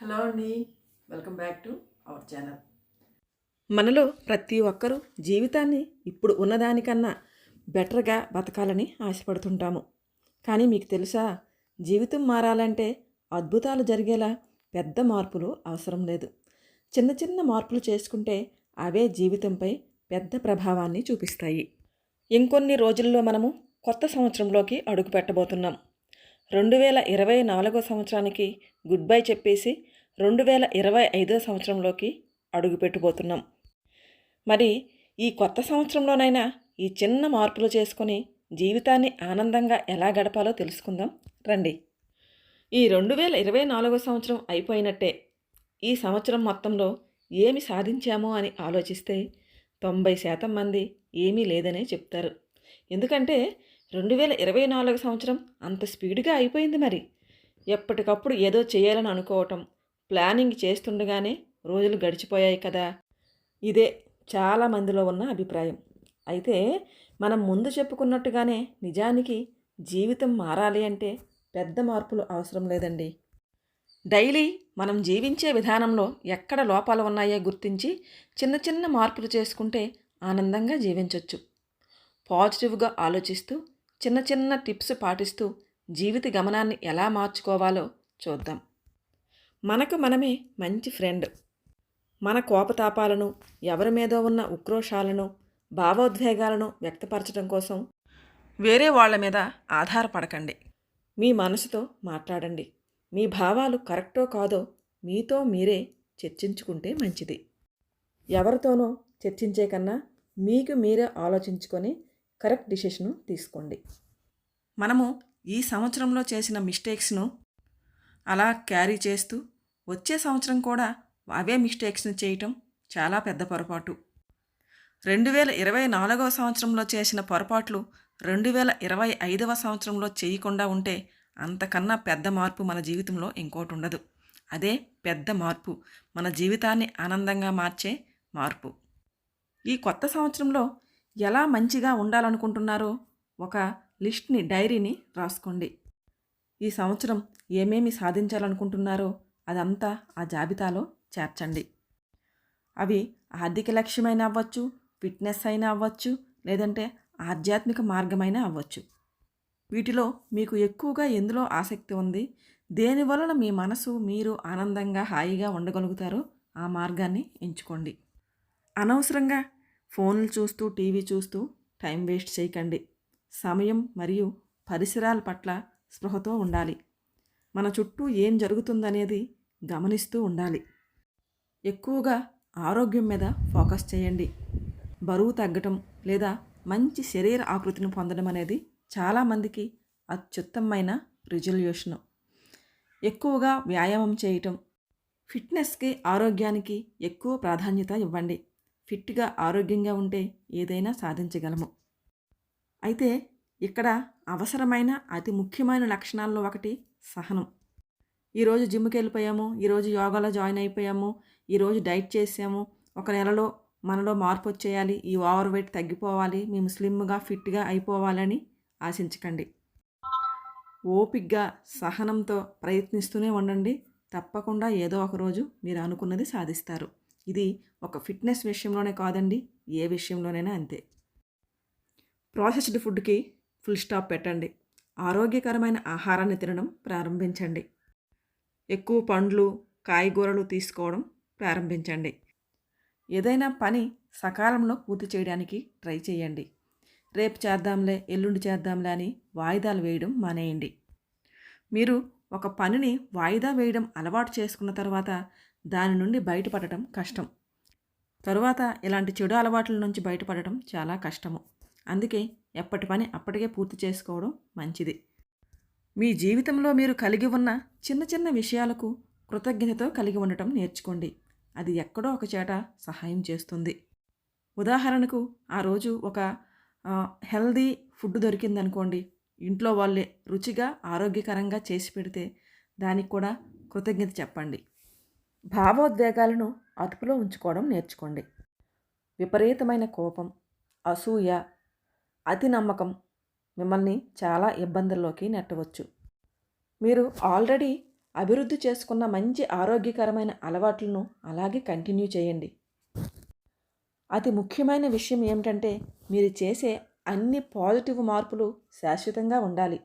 Hello అండి. Welcome back to our channel మనలో ప్రతి ఒక్కరూ జీవితాన్ని ఇప్పుడు ఉన్నదానికన్నా బెటర్గా బతకాలని ఆశపడుతుంటాము. కానీ మీకు తెలుసా జీవితం మారాలంటే అద్భుతాలు జరిగేలా పెద్ద మార్పులు అవసరం లేదు. చిన్న చిన్న మార్పులు చేసుకుంటే అవే జీవితంపై పెద్ద ప్రభావాన్ని చూపిస్తాయి. ఇంకొన్ని రోజుల్లో మనము కొత్త సంవత్సరంలోకి అడుగు పెట్టబోతున్నాం రెండు వేల ఇరవై నాలుగో సంవత్సరానికి గుడ్ బై చెప్పేసి రెండు వేల ఇరవై ఐదో సంవత్సరంలోకి అడుగుపెట్టబోతున్నాం మరి ఈ కొత్త సంవత్సరంలోనైనా ఈ చిన్న మార్పులు చేసుకొని జీవితాన్ని ఆనందంగా ఎలా గడపాలో తెలుసుకుందాం. రండి. ఈ రెండు వేల ఇరవై నాలుగో సంవత్సరం అయిపోయినట్టే ఈ సంవత్సరం మొత్తంలో ఏమి సాధించామో అని ఆలోచిస్తే తొంభై శాతం మంది ఏమీ లేదనే చెప్తారు. ఎందుకంటే రెండు వేల ఇరవై నాలుగు సంవత్సరం అంత స్పీడ్గా అయిపోయింది మరి. ఎప్పటికప్పుడు ఏదో చేయాలని అనుకోవటం ప్లానింగ్ చేస్తుండగానే రోజులు గడిచిపోయాయి కదా. ఇదే చాలా మందిలో ఉన్న అభిప్రాయం. అయితే మనం ముందు చెప్పుకున్నట్టుగానే నిజానికి జీవితం మారాలి అంటే పెద్ద మార్పులు అవసరం లేదండి. డైలీ మనం జీవించే విధానంలో ఎక్కడ లోపాలు ఉన్నాయో గుర్తించి చిన్న చిన్న మార్పులు చేసుకుంటే ఆనందంగా జీవించవచ్చు పాజిటివ్గా ఆలోచిస్తూ చిన్న చిన్న టిప్స్ పాటిస్తూ జీవిత గమనాన్ని ఎలా మార్చుకోవాలో చూద్దాం. మనకు మనమే మంచి ఫ్రెండ్. మన కోపతాపాలను ఎవరి మీద ఉన్న ఉక్రోషాలను భావోద్వేగాలను వ్యక్తపరచడం కోసం వేరే వాళ్ళ మీద ఆధారపడకండి. మీ మనసుతో మాట్లాడండి. మీ భావాలు కరెక్టో కాదో మీతో మీరే చర్చించుకుంటే మంచిది. ఎవరితోనో చర్చించే కన్నా మీకు మీరే ఆలోచించుకొని కరెక్ట్ డిసిషను తీసుకోండి. మనము ఈ సంవత్సరంలో చేసిన మిస్టేక్స్ను అలా క్యారీ చేస్తూ వచ్చే సంవత్సరం కూడా అవే మిస్టేక్స్ని చేయటం చాలా పెద్ద పొరపాటు. రెండు వేల ఇరవై నాలుగవ సంవత్సరంలో చేసిన పొరపాట్లు రెండు వేల ఇరవై ఐదవ సంవత్సరంలో చేయకుండా ఉంటే అంతకన్నా పెద్ద మార్పు మన జీవితంలో ఇంకోటి ఉండదు అదే పెద్ద మార్పు. మన జీవితాన్ని ఆనందంగా మార్చే మార్పు. ఈ కొత్త సంవత్సరంలో ఎలా మంచిగా ఉండాలనుకుంటున్నారో ఒక లిస్ట్ని డైరీని రాసుకోండి. ఈ సంవత్సరం ఏమేమి సాధించాలనుకుంటున్నారో అదంతా ఆ జాబితాలో చేర్చండి. అవి ఆర్థిక లక్ష్యమైన అవ్వచ్చు ఫిట్నెస్ అయినా అవ్వచ్చు లేదంటే ఆధ్యాత్మిక మార్గమైనా అవ్వచ్చు. వీటిలో మీకు ఎక్కువగా ఎందులో ఆసక్తి ఉంది? దేని వలన మీ మనసు మీరు ఆనందంగా హాయిగా ఉండగలుగుతారో ఆ మార్గాన్ని ఎంచుకోండి. అనవసరంగా ఫోన్లు చూస్తూ టీవీ చూస్తూ టైం వేస్ట్ చేయకండి. సమయం మరియు పరిసరాల పట్ల స్పృహతో ఉండాలి. మన చుట్టూ ఏం జరుగుతుందనేది గమనిస్తూ ఉండాలి. ఎక్కువగా ఆరోగ్యం మీద ఫోకస్ చేయండి. బరువు తగ్గటం లేదా మంచి శరీర ఆకృతిని పొందడం అనేది చాలామందికి అత్యుత్తమమైన రిజల్యూషను. ఎక్కువగా వ్యాయామం చేయటం. ఫిట్నెస్కి ఆరోగ్యానికి ఎక్కువ ప్రాధాన్యత ఇవ్వండి. ఫిట్గా ఆరోగ్యంగా ఉంటే ఏదైనా సాధించగలము. అయితే ఇక్కడ అవసరమైన అతి ముఖ్యమైన లక్షణాల్లో ఒకటి సహనం. ఈరోజు జిమ్కి వెళ్ళిపోయాము ఈరోజు యోగాలో జాయిన్ అయిపోయాము ఈరోజు డైట్ చేసాము ఒక నెలలో మనలో మార్పు వచ్చేయాలి ఈ ఓవర్ వెయిట్ తగ్గిపోవాలి మేము స్లిమ్గా ఫిట్గా అయిపోవాలని ఆశించకండి. ఓపిగ్గా సహనంతో ప్రయత్నిస్తూనే ఉండండి తప్పకుండా ఏదో ఒక రోజు మీరు అనుకున్నది సాధిస్తారు. ఇది ఒక ఫిట్నెస్ విషయంలోనే కాదండి ఏ విషయంలోనైనా అంతే. ప్రాసెస్డ్ ఫుడ్కి ఫుల్ స్టాప్ పెట్టండి. ఆరోగ్యకరమైన ఆహారాన్ని తినడం ప్రారంభించండి. ఎక్కువ పండ్లు కాయగూరలు తీసుకోవడం ప్రారంభించండి. ఏదైనా పని సకాలంలో పూర్తి చేయడానికి ట్రై చేయండి. రేపు చేద్దాంలే ఎల్లుండి చేద్దాంలే అని వాయిదాలు వేయడం మానేయండి. మీరు ఒక పనిని వాయిదా వేయడం అలవాటు చేసుకున్న తర్వాత దాని నుండి బయటపడటం కష్టం. తరువాత ఇలాంటి చెడు అలవాట్ల నుంచి బయటపడటం చాలా కష్టము. అందుకే ఎప్పటి పని అప్పటికే పూర్తి చేసుకోవడం మంచిది. మీ జీవితంలో మీరు కలిగి ఉన్న చిన్న చిన్న విషయాలకు కృతజ్ఞతతో కలిగి ఉండటం నేర్చుకోండి. అది ఎక్కడో ఒక చేట సహాయం చేస్తుంది. ఉదాహరణకు ఆ రోజు ఒక హెల్దీ ఫుడ్ దొరికిందనుకోండి. ఇంట్లో వాళ్ళే రుచిగా ఆరోగ్యకరంగా చేసి పెడితే దానికి కూడా కృతజ్ఞత చెప్పండి. భావోద్వేగాలను అదుపులో ఉంచుకోవడం నేర్చుకోండి. విపరీతమైన కోపం అసూయ అతి నమ్మకం మిమ్మల్ని చాలా ఇబ్బందుల్లోకి నెట్టవచ్చు. మీరు ఆల్రెడీ అభివృద్ధి చేసుకున్న మంచి ఆరోగ్యకరమైన అలవాట్లను అలాగే కంటిన్యూ చేయండి. అతి ముఖ్యమైన విషయం ఏమిటంటే మీరు చేసే అన్ని పాజిటివ్ మార్పులు శాశ్వతంగా ఉండాలి.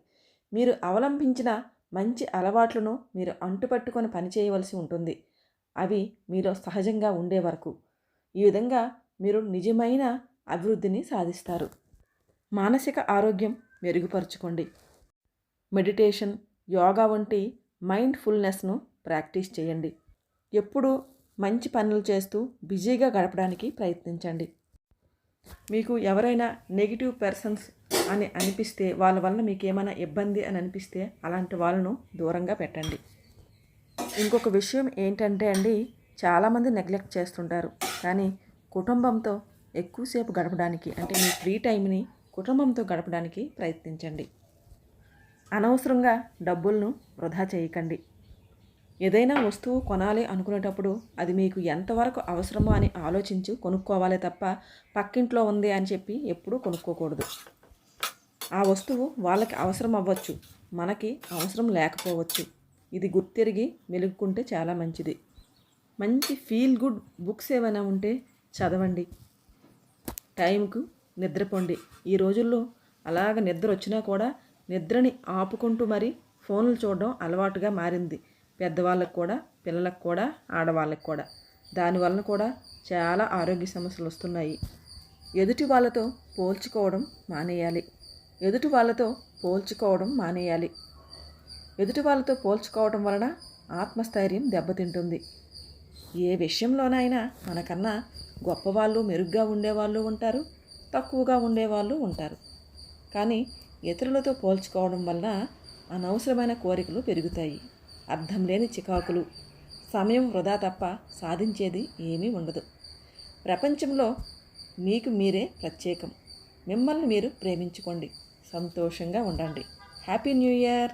మీరు అవలంబించిన మంచి అలవాట్లను మీరు అంటుపట్టుకొని పనిచేయవలసి ఉంటుంది. అవి మీలో సహజంగా ఉండే వరకు. ఈ విధంగా మీరు నిజమైన అభివృద్ధిని సాధిస్తారు. మానసిక ఆరోగ్యం మెరుగుపరుచుకోండి. మెడిటేషన్ యోగా వంటి మైండ్ఫుల్నెస్ను ప్రాక్టీస్ చేయండి. ఎప్పుడూ మంచి పనులు చేస్తూ బిజీగా గడపడానికి ప్రయత్నించండి. మీకు ఎవరైనా నెగిటివ్ పర్సన్స్ అని అనిపిస్తే వాళ్ళ వలన మీకు ఏమైనా ఇబ్బంది అని అనిపిస్తే అలాంటి వాళ్ళను దూరంగా పెట్టండి. ఇంకొక విషయం ఏంటంటే అండి చాలామంది నెగ్లెక్ట్ చేస్తుంటారు. కానీ కుటుంబంతో ఎక్కువసేపు గడపడానికి అంటే మీ ఫ్రీ టైంని కుటుంబంతో గడపడానికి ప్రయత్నించండి. అనవసరంగా డబ్బులను వృధా చేయకండి. ఏదైనా వస్తువు కొనాలి అనుకునేటప్పుడు అది మీకు ఎంతవరకు అవసరమో అని ఆలోచించి కొనుక్కోవాలి తప్ప పక్కింట్లో ఉంది అని చెప్పి ఎప్పుడూ కొనుక్కోకూడదు. ఆ వస్తువు వాళ్ళకి అవసరం అవ్వచ్చు మనకి అవసరం లేకపోవచ్చు. ఇది గుర్తిరిగి మెలుగుకుంటే చాలా మంచిది. మంచి ఫీల్ గుడ్ బుక్స్ ఏమైనా ఉంటే చదవండి. టైంకు నిద్రపోండి. ఈ రోజుల్లో అలాగ నిద్ర వచ్చినా కూడా నిద్రని ఆపుకుంటూ మరి ఫోన్లు చూడడం అలవాటుగా మారింది. పెద్దవాళ్ళకు కూడా పిల్లలకు కూడా ఆడవాళ్ళకు కూడా. దానివలన కూడా చాలా ఆరోగ్య సమస్యలు వస్తున్నాయి. ఎదుటి వాళ్ళతో పోల్చుకోవడం మానేయాలి. ఎదుటి వాళ్ళతో పోల్చుకోవడం మానేయాలి. ఎదుటి వాళ్ళతో పోల్చుకోవడం వలన ఆత్మస్థైర్యం దెబ్బతింటుంది. ఏ విషయంలోనైనా మనకన్నా గొప్పవాళ్ళు మెరుగ్గా ఉండేవాళ్ళు ఉంటారు తక్కువగా ఉండేవాళ్ళు ఉంటారు. కానీ ఇతరులతో పోల్చుకోవడం వలన అనవసరమైన కోరికలు పెరుగుతాయి. అర్థం లేని చికాకులు సమయం వృధా తప్ప సాధించేది ఏమీ ఉండదు. ప్రపంచంలో మీకు మీరే ప్రత్యేకం. మిమ్మల్ని మీరు ప్రేమించుకోండి. సంతోషంగా ఉండండి. Happy new year!